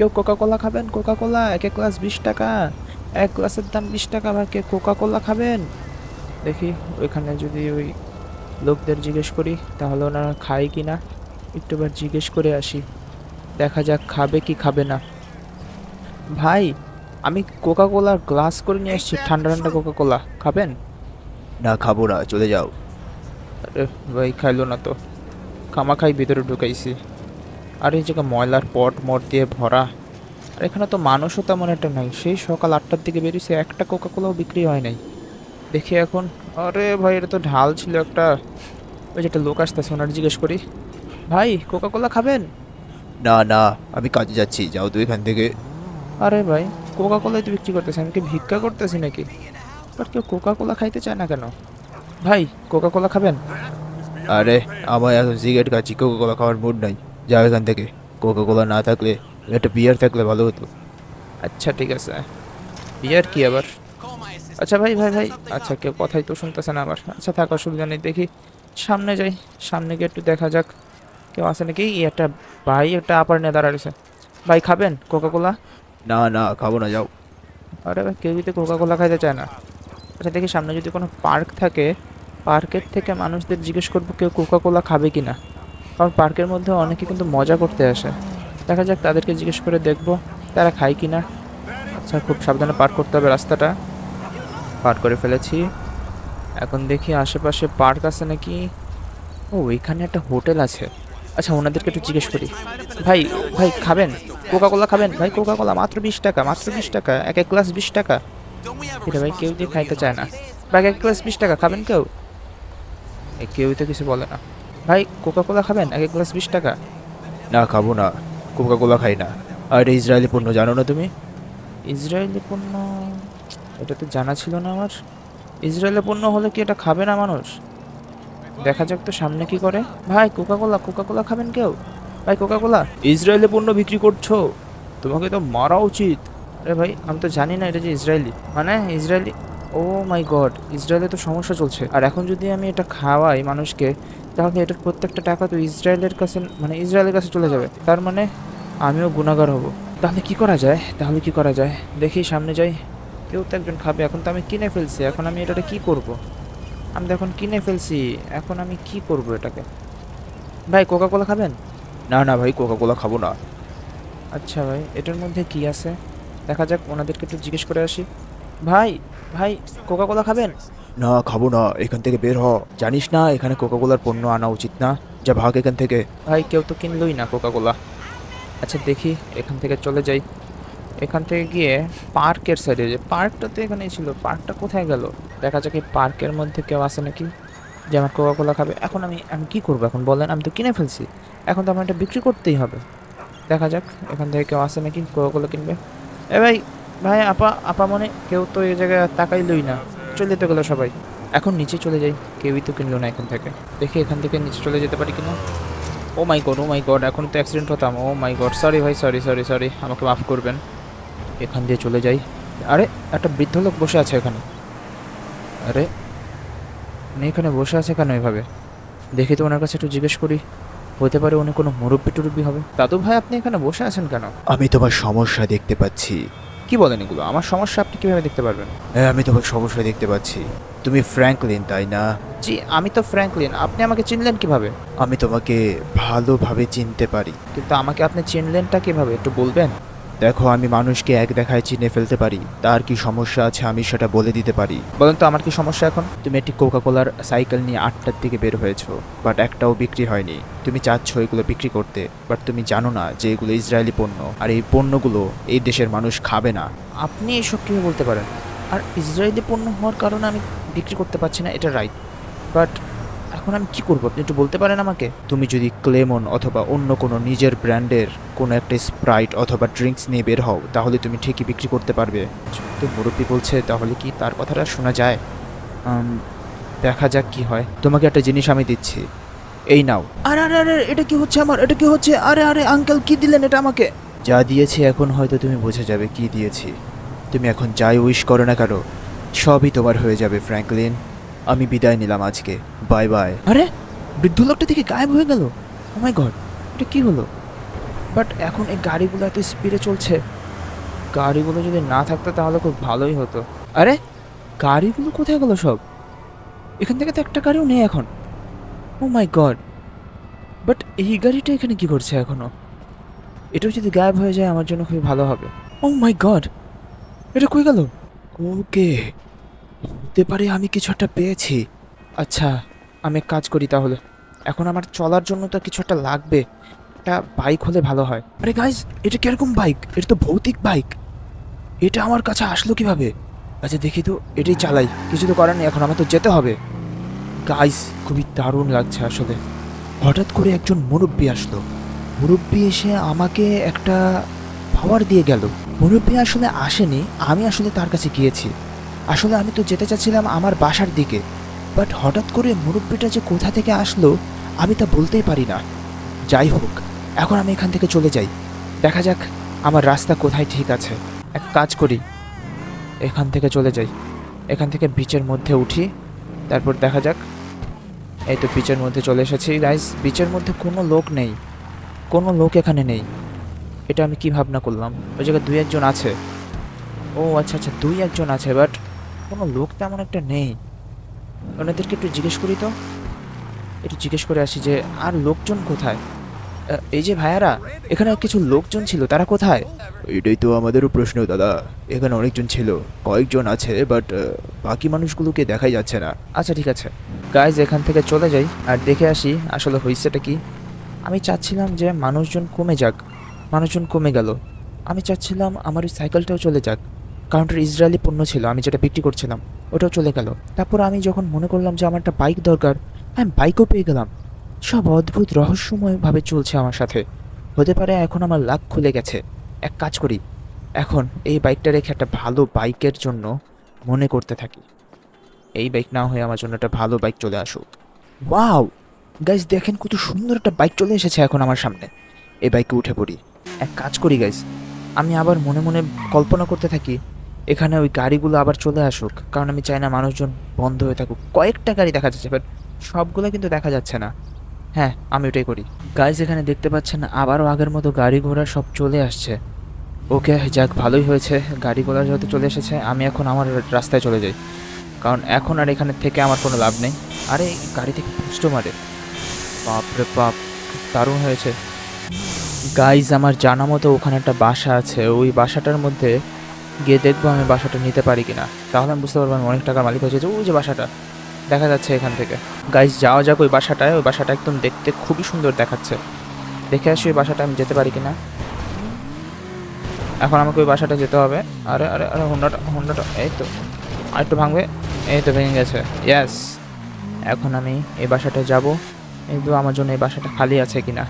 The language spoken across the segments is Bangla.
কেউ কোকা কোলা খাবেন? কোকা কোলা এক এক গ্লাস বিশ টাকা। এক গ্লাসের দাম বিশ টাকা ভাই কে কোকা কোলা খাবেন? দেখি ওইখানে যদি ওই লোকদের জিজ্ঞেস করি তাহলে ওনারা খায় কি না? একটু বার জিজ্ঞেস করে আসি। দেখা যাক খাবে কি খাবে না। ভাই আমি কোকা কোলার গ্লাস করে নিয়ে এসেছি ঠান্ডা ঠান্ডা কোকা কোলা খাবেন? না খাব না চলে যাও। আরে ভাই খাইলো না তো। খামা খাই ভিতরে ঢুকাইছি। আর এই জায়গা ময়লার পট মট দিয়ে ভরা আর এখানে তো মানুষও তেমন একটা নাই। সেই সকাল আটটার দিকে বেরিয়েছে একটা কোকা কোলাও বিক্রি হয় নাই। দেখি এখন আরে ভাই এটা তো ঢাল ছিল একটা। ওই যে একটা লোক আসতেছে ওনার জিজ্ঞেস করি ভাই কোকা কোলা খাবেন? না না আমি কাজে যাচ্ছি যাও তুই এখান থেকে। আরে ভাই কোকা কোলাই তো বিক্রি করতেছে আমি কি ভিক্ষা করতেছি নাকি? বাট কেউ কোকা কোলা খাইতে চায় না কেন? ভাই কোকা কোলা খাবেন? আরে আমার এখন সিগারেট খাচ্ছি কোকা কোলা খাওয়ার মুড নাই। যাও এখান থেকে। কোকা কোলা না থাকলে একটা বিয়ার থাকলে ভালো হতো। আচ্ছা ঠিক আছে। বিয়ার কি আবার? আচ্ছা ভাই ভাই ভাই আচ্ছা কেউ কথাই তো শুনতেছে না আবার। আচ্ছা থাক অসুবিধা নেই দেখি। সামনে যাই সামনে গিয়ে একটু দেখা যাক। কেউ আছে নাকি? একটা ভাই একটা আপার নিয়ে দাঁড়াচ্ছে ভাই খাবেন কোকা কোলা না না খাব না যাও। আরে ভাই কেউ যদি কোকা কোলা খাইতে চায় না। আচ্ছা দেখি সামনে যদি কোনো পার্ক থাকে পার্কের থেকে মানুষদের জিজ্ঞেস করব কেউ কোকা কোলা খাবে কি না কারণ পার্কের মধ্যে অনেকে কিন্তু মজা করতে আসে। দেখা যাক তাদেরকে জিজ্ঞেস করে দেখব তারা খায় কি না আচ্ছা খুব সাবধানে পার করতে হবে রাস্তাটা। পার করে ফেলেছি। এখন দেখি আশেপাশে পার্ক আছে নাকি? ও, এখানে একটা হোটেল আছে। আচ্ছা ওনাদেরকে একটু জিজ্ঞেস করি। ভাই ভাই, খাবেন? কোকা কোলা খাবেন? ভাই কোকা কোলা মাত্র বিশ টাকা, মাত্র বিশ টাকা, এক এক গ্লাস বিশ টাকা। এটা ভাই কেউ দিয়ে খাইতে চায় না। ভাই, এক এক গ্লাস বিশ টাকা, খাবেন কেউ? কেউই তো কিছু বলে না। ভাই কোকা কোলা খাবেন? এক এক গ্লাস বিশ টাকা। না খাব না। কোকা কোলা খাই না। আর এটা ইসরায়েলি পণ্য জানো না তুমি? ইসরায়েলি পণ্য? এটা তো জানা ছিল না আমার। ইসরায়েলি পণ্য হলে কি এটা খাবে না মানুষ? দেখা যাক তো সামনে কি করে। ভাই কোকা কোলা কোকা কোলা খাবেন কেউ? ভাই কোকা কোলা ইসরায়েলি পণ্য বিক্রি করছ? তোমাকে তো মারা উচিত। আরে ভাই আমি তো জানি না এটা যে ইসরায়েলি মানে ইসরায়েলি ও মাই গড ইসরায়েলে তো সমস্যা চলছে। আর এখন যদি আমি এটা খাওয়াই মানুষকে তাহলে এটার প্রত্যেকটা টাকা তো ইসরায়েলের কাছে মানে ইসরায়েলের কাছে চলে যাবে। তার মানে আমিও গুণাগার হব। তাহলে কি করা যায়? তাহলে কি করা যায়? দেখি সামনে যাই। কেউ তো একজন খাবে। এখন তো আমি কিনে ফেলছি। এখন আমি এটাতে কি করব? আমি তো এখন কিনে ফেলছি। এখন আমি কি করব এটাকে? ভাই কোকা কোলা খাবেন? না না ভাই কোকা কোলা খাব না। আচ্ছা ভাই এটার মধ্যে কি আছে? দেখা যাক ওনাদেরকে একটু জিজ্ঞেস করে আসি। ভাই ভাই কোকা কোলা খাবেন? না, খাব না, এখান থেকে বের হ। জানিস না, এখানে কোকা কোলার পণ্য আনা উচিত না? যা ভাগ এখান থেকে। ভাই, কেউ তো কিনলই না কোকা কোলা আচ্ছা দেখি, এখান থেকে চলে যাই। এখান থেকে গিয়ে পার্কের সাইডে যে পার্কটা তো এখানেই ছিল। পার্কটা কোথায় গেল? দেখা যাক এই পার্কের মধ্যে কেউ আছে নাকি যে আমার কোকা কোলা খাবে। এখন আমি আমি কী করব এখন? বলেন, আমি তো কিনে ফেলছি। এখন তো আমার এটা বিক্রি করতেই হবে। দেখা যাক, এখান থেকে কেউ আসে নাকি কোকা কোলা কিনবে। এ ভাই ভাই, আপা আপা মনে কেউ তো এই জায়গায় তাকাইলই না। চলে যেতে গেলো সবাই। এখন নিচে চলে যাই, কেউই তো কিনলো না এখান থেকে। দেখি এখান থেকে নিচে চলে যেতে পারি কিনা। ও my god, O my god, এখন তো অ্যাক্সিডেন্ট হতাম। ও মাই গড সরি ভাই সরি সরি সরি আমাকে মাফ করবেন। এখান দিয়ে চলে যাই। আরে, একটা বৃদ্ধ লোক বসে আছে এখানে। আরে, উনি এখানে বসে আছে কেন এভাবে? দেখি তো ওনার কাছে একটু জিজ্ঞেস করি। হতে পারে উনি কোনো মুরব্বি টুরব্বি হবে। দাদু ভাই, আপনি এখানে বসে আছেন কেন? আমি তোমার সমস্যা দেখতে পাচ্ছি। কি বলেন এগুলো? আমার সমস্যা আপনি কীভাবে দেখতে পারবেন? হ্যাঁ আমি তোমার সমস্যা দেখতে পাচ্ছি। তুমি ফ্র্যাঙ্কলিন তাই না? জি আমি তো ফ্র্যাঙ্কলিন আপনি আমাকে চিনলেন কীভাবে? আমি তোমাকে ভালোভাবে চিনতে পারি। কিন্তু আমাকে আপনি চিনলেনটা কীভাবে? একটু বলবেন? দেখো, আমি মানুষকে এক দেখায় চিনে ফেলতে পারি। তার কি সমস্যা আছে আমি সেটা বলে দিতে পারি। বলেন তো, আমার কি সমস্যা এখন? তুমি একটি কোকা কোলার সাইকেল নিয়ে আটটার দিকে বের হয়েছো বাট একটাও বিক্রি হয়নি। তুমি চাচ্ছ এগুলো বিক্রি করতে বাট তুমি জানো না যে এগুলো ইসরায়েলি পণ্য, আর এই পণ্যগুলো এই দেশের মানুষ খাবে না। আপনি এসব কীভাবে বলতে পারেন? আর ইসরায়েলি পণ্য হওয়ার কারণে আমি বিক্রি করতে পারছি না, এটা রাইট বাট এখন আমি কি করব? আপনি একটু বলতে পারেন আমাকে। তুমি যদি ক্লেমন অথবা অন্য কোনো নিজের ব্র্যান্ডের কোনো একটা স্প্রাইট অথবা ড্রিঙ্কস নিয়ে বের হও তাহলে তুমি ঠিকই বিক্রি করতে পারবে। তো মুরব্বী বলছে তাহলে কি তার কথাটা শোনা যায়? দেখা যাক কি হয়। তোমাকে একটা জিনিস আমি দিচ্ছি। এই নাও। আরে আরে আরে এটা কি হচ্ছে আমার? এটা কি হচ্ছে? আরে আরে আঙ্কেল কি দিলেন এটা আমাকে? যা দিয়েছি এখন হয়তো তুমি বোঝা যাবে কি দিয়েছি। তুমি এখন যাই উইশ করো না কেন সবই তোমার হয়ে যাবে ফ্র্যাঙ্কলিন আমি বিদায় নিলাম আজকে। Bye bye. আরে, বৃদ্ধ লোকটা থেকে গায়েব হয়ে গেল। মাই গড এটা কি হলো? বাট এখন এই গাড়িগুলো এত স্পিডে চলছে। গাড়িগুলো যদি না থাকতো তাহলে খুব ভালোই হতো। আরে, গাড়িগুলো কোথায় গেলো সব? এখান থেকে তো একটা গাড়িও নেই এখন। ও মাই গড বাট এই গাড়িটা এখানে কি করছে এখনও? এটাও যদি গায়েব হয়ে যায়, আমার জন্য খুবই ভালো হবে। ও মাই গড এটা কই গেল? ওকে হতে পারে আমি কিছু একটা পেয়েছি। আচ্ছা আমি কাজ করি তাহলে। এখন আমার চলার জন্য তো কিছু একটা লাগবে। একটা বাইক হলে ভালো হয়। আরে গাইজ এটা কীরকম বাইক এটা তো ভৌতিক বাইক এটা আমার কাছে আসলো কীভাবে? আচ্ছা দেখি তো, এটাই চালাই। কিছু তো করার নেই, এখন আমার তো যেতে হবে। গাইজ খুবই দারুণ লাগছে আসলে। হঠাৎ করে একজন মুরব্বী আসলো। মুরব্বী এসে আমাকে একটা পাওয়ার দিয়ে গেল। মুরব্বী আসলে আসেনি, আমি আসলে তার কাছে গিয়েছি। আসলে আমি তো যেতে চাচ্ছিলাম আমার বাসার দিকে। বাট হঠাৎ করে মুরব্বীটা যে কোথা থেকে আসলো, আমি তা বলতেই পারি না। যাই হোক, এখন আমি এখান থেকে চলে যাই। দেখা যাক আমার রাস্তা কোথায় ঠিক আছে। এক কাজ করি। এখান থেকে চলে যাই। এখান থেকে বিচের মধ্যে উঠি। তারপর দেখা যাক। এই তো বিচের মধ্যে চলে এসেছি। গাইস বিচের মধ্যে কোনো লোক নেই। কোনো লোক এখানে নেই। এটা আমি কি ভাবনা করলাম? ওই জায়গায় দুই একজন আছে। ও আচ্ছা আচ্ছা দুই একজন আছে বাট কোনো লোক তেমন একটা নেই। ওনাদেরকে একটু জিজ্ঞেস করি তো। একটু জিজ্ঞেস করে আসি যে আর লোকজন কোথায়? এই যে ভাইয়ারা এখানে কিছু লোকজন ছিল তারা কোথায়? এটাই তো আমাদেরও প্রশ্ন দাদা। এখানে অনেকজন ছিল কয়েকজন আছে বাট বাকি মানুষগুলোকে দেখাই যাচ্ছে না। আচ্ছা ঠিক আছে। গাইজ এখান থেকে চলে যাই আর দেখে আসি আসলে হয়েছেটা কি। আমি চাচ্ছিলাম যে মানুষজন কমে যাক মানুষজন কমে গেল। আমি চাচ্ছিলাম আমার ওই সাইকেলটাও চলে যাক। কারণ ওটা ইসরায়েলি পণ্য ছিল, আমি যেটা বিক্রি করছিলাম, ওটাও চলে গেল। তারপর আমি যখন মনে করলাম যে আমার একটা বাইক দরকার, আমি বাইকও পেয়ে গেলাম। সব অদ্ভুত রহস্যময়ভাবে চলছে আমার সাথে। হতে পারে এখন আমার লাক খুলে গেছে। এক কাজ করি, এখন এই বাইকটা রেখে একটা ভালো বাইকের জন্য মনে করতে থাকি। এই বাইক না হয়ে আমার জন্য একটা ভালো বাইক চলে আসুক। ওয়াও গাইজ দেখেন কত সুন্দর একটা বাইক চলে এসেছে এখন আমার সামনে। এই বাইকে উঠে পড়ি। এক কাজ করি গাইজ আমি আবার মনে মনে কল্পনা করতে থাকি এখানে ওই গাড়িগুলো আবার চলে আসুক, কারণ আমি চাই না মানুষজন বন্ধ হয়ে থাকুক। কয়েকটা গাড়ি দেখা যাচ্ছে বাট সবগুলো কিন্তু দেখা যাচ্ছে না। হ্যাঁ আমি ওটাই করি। গাইজ এখানে দেখতে পাচ্ছেন, আবারও আগের মতো গাড়ি ঘোড়া সব চলে আসছে। ওকে, যাক, ভালোই হয়েছে। গাড়ি ঘোড়া যেহেতু চলে এসেছে, আমি এখন আমার রাস্তায় চলে যাই। কারণ এখন আর এখানে থেকে আমার কোনো লাভ নেই। আরে গাড়ি থেকে পুষ্ট মারে। বাপ খুব দারুণ হয়েছে। গাইজ আমার জানা মতো ওখানে একটা বাসা আছে। ওই বাসাটার মধ্যে গিয়ে দেখব আমি বাসাটা নিতে পারি কিনা। তাহলে আমি বুঝতে পারব আমি অনেক টাকার মালিক হয়েছে ওই যে বাসাটা, দেখা যাচ্ছে এখান থেকে। গাইজ যাওয়া যাক ওই বাসাটায়। ওই বাসাটা একদম দেখতে খুবই সুন্দর দেখাচ্ছে। দেখে আসি ওই বাসাটা আমি যেতে পারি কিনা। এখন আমাকে ওই বাসাটা যেতে হবে। আরে আরে আরে, হুন্ডাটা হুন্ডাটা, এই তো। আর একটু ভাঙবে? এই তো ভেঙে গেছে। ইয়াস এখন আমি এই বাসাটা যাব। কিন্তু আমার জন্য এই বাসাটা খালি আছে কিনা।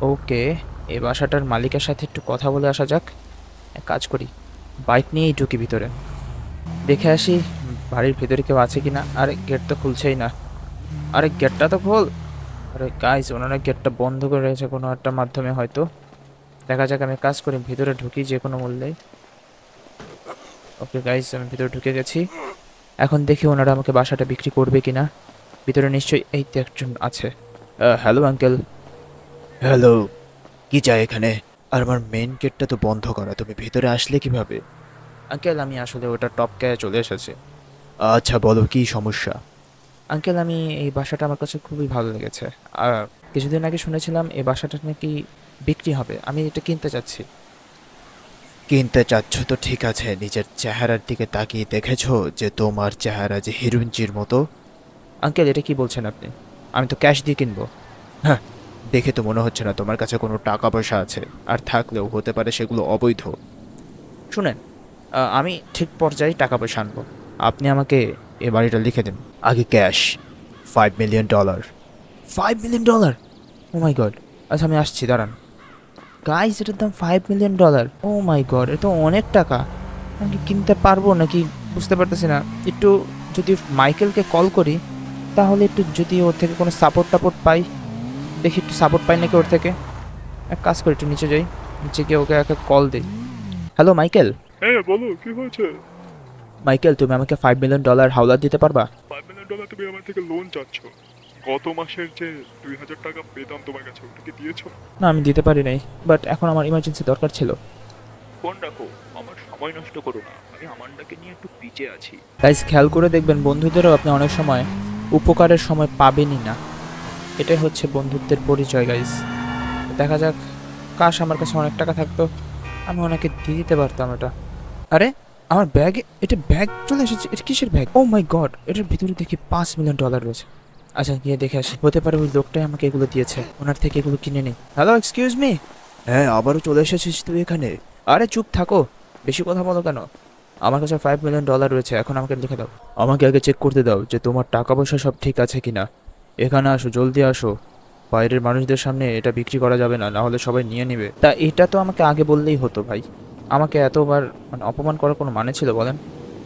ওকে এই বাসাটার মালিকের সাথে একটু কথা বলে আসা যাক। এক কাজ করি। বাইক নিয়েই ঢুকি ভিতরে। দেখে আসি বাড়ির ভিতরে কেউ আছে কিনা। আরে গেট তো খুলছেই না। আরে গেটটা তো খোল। আরে গাইজ ওনারা গেটটা বন্ধ করে রয়েছে কোনো একটা মাধ্যমে হয়তো। দেখা যাক, আমি কাজ করি, ভিতরে ঢুকি যে কোনো মূল্যেই ওকে গাইজ আমি ভিতরে ঢুকে গেছি। এখন দেখি ওনারা আমাকে বাসাটা বিক্রি করবে কিনা। ভিতরে নিশ্চয়ই এই তো একজন আছে। হ্যালো আঙ্কেল হ্যালো কি চাই এখানে? আর আমার মেন গেটটা তো বন্ধ করা তুমি ভেতরে আসলে কীভাবে? আঙ্কেল আমি আসলে ওটা টপকে চলে এসেছি। আচ্ছা বলো কি সমস্যা? আঙ্কেল আমি এই বাসাটা আমার কাছে খুবই ভালো লেগেছে। আর কিছুদিন আগে শুনেছিলাম এই বাসাটা নাকি বিক্রি হবে আমি এটা কিনতে চাচ্ছি। কিনতে চাচ্ছ তো ঠিক আছে নিজের চেহারার দিকে তাকিয়ে দেখেছ যে তোমার চেহারা যে হিরুঞ্চির মতো? আঙ্কেল এটা কি বলছেন আপনি? আমি তো ক্যাশ দিয়ে কিনবো। হ্যাঁ দেখে তো মনে হচ্ছে না তোমার কাছে কোনো টাকা পয়সা আছে। আর থাকলেও হতে পারে সেগুলো অবৈধ। শুনেন আমি ঠিক পর্যায়ে টাকা পয়সা আনব। আপনি আমাকে এ বাড়িটা লিখে দিন। আগে cash five million dollar five million dollar oh my god আচ্ছা আমি আসছি, দাঁড়ান। গাইস এটার দাম five million dollar oh my god এটা তো অনেক টাকা। আমি কিনতে পারব নাকি বুঝতে পারতেছি না। একটু যদি মাইকেলকে কল করি, তাহলে একটু যদি ওর থেকে কোনো সাপোর্ট টাপোর্ট পাই। দেখি একটু সাপোর্ট পাই নাকি ওর থেকে। এক কাজ করি একটু নিচে যাই নিচে গিয়ে ওকে একটা কল দিই। হ্যালো মাইকেল হ্যাঁ বলো কি হয়েছে? মাইকেল তুমি আমাকে ফাইভ মিলিয়ন ডলার হাওলাত দিতে পারবা? ফাইভ মিলিয়ন ডলার তুমি আমার থেকে লোন চাচ্ছ। গত মাসের যে দুই হাজার টাকা পেতাম তোমার কাছে ওটা কি দিয়েছ? না আমি দিতে পারি নাই বাট এখন আমার ইমার্জেন্সি দরকার ছিল। ফোন রাখো আমার সময় নষ্ট করো না আমি আমান্ডাকে নিয়ে একটু পিচে আছি। গাইজ খেয়াল করে দেখবেন বন্ধুদেরও আপনি অনেক সময় উপকারের সময় পাবেনই না। এটাই হচ্ছে বন্ধুত্বের পরিচয় গাইজ দেখা যাক কাশ আমার কাছে অনেক টাকা থাকতো আমি ওনাকে দিয়ে দিতে পারতাম এটা। আরে আমার ব্যাগে এটা ব্যাগ চলে এসেছে এটা কিসের ব্যাগ ও মাই গড এটার ভিতরে দেখি পাঁচ মিলিয়ন ডলার রয়েছে। আচ্ছা গিয়ে দেখে আসি। হতে পারে ওই লোকটাই আমাকে এগুলো দিয়েছে ওনার থেকে এগুলো কিনে নেই। হ্যালো এক্সকিউজ মি হ্যাঁ আবারও চলে এসেছিস তুই এখানে। আরে চুপ থাকো। বেশি কথা বলো কেন? আমার কাছে ফাইভ মিলিয়ন ডলার রয়েছে এখন আমাকে লিখে দাও। আমাকে আগে চেক করতে দাও যে তোমার টাকা পয়সা সব ঠিক আছে কিনা। এখানে আসো জলদি আসো। বাইরের মানুষদের সামনে এটা বিক্রি করা যাবে না না হলে সবাই নিয়ে নেবে। তা এটা তো আমাকে আগে বললেই হতো ভাই। আমাকে এতবার মানে অপমান করার কোনো মানে ছিল বলেন?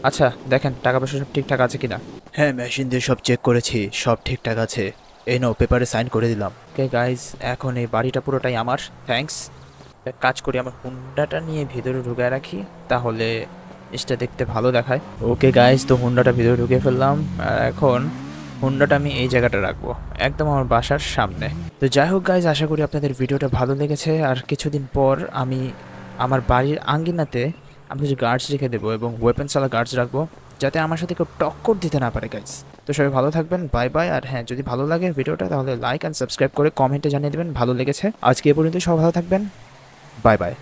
আচ্ছা দেখেন টাকা পয়সা সব ঠিকঠাক আছে কিনা? হ্যাঁ মেশিন দিয়ে সব চেক করেছি সব ঠিকঠাক আছে। এই নাও পেপারে সাইন করে দিলাম। ওকে গাইজ এখন এই বাড়িটা পুরোটাই আমার থ্যাঙ্কস এক কাজ করি আমার হুন্ডাটা নিয়ে ভিতরে ঢুকে রাখি তাহলে জিনিসটা দেখতে ভালো দেখায়। ওকে গাইজ তো হুন্ডাটা ভিতরে ঢুকে ফেললাম। আর এখন হুন্ডাটা আমি এই জায়গাটা রাখব, একদম আমার বাসার সামনে। তো যাই হোক গাইজ আশা করি আপনাদের ভিডিওটা ভালো লেগেছে। আর কিছুদিন পর আমি আমার বাড়ির আঙ্গিনাতে আমি কিছু গার্ডস রেখে দেবো এবং ওয়েপেন্স ওয়ালা গার্ডস রাখব, যাতে আমার সাথে কেউ টক্কর দিতে না পারে গাইজ তো সবাই ভালো থাকবেন বাই বাই আর হ্যাঁ যদি ভালো লাগে ভিডিওটা, তাহলে লাইক অ্যান্ড সাবস্ক্রাইব করে কমেন্টে জানিয়ে দেবেন, ভালো লেগেছে। আজকে এ পর্যন্ত সব ভালো থাকবেন। Bye bye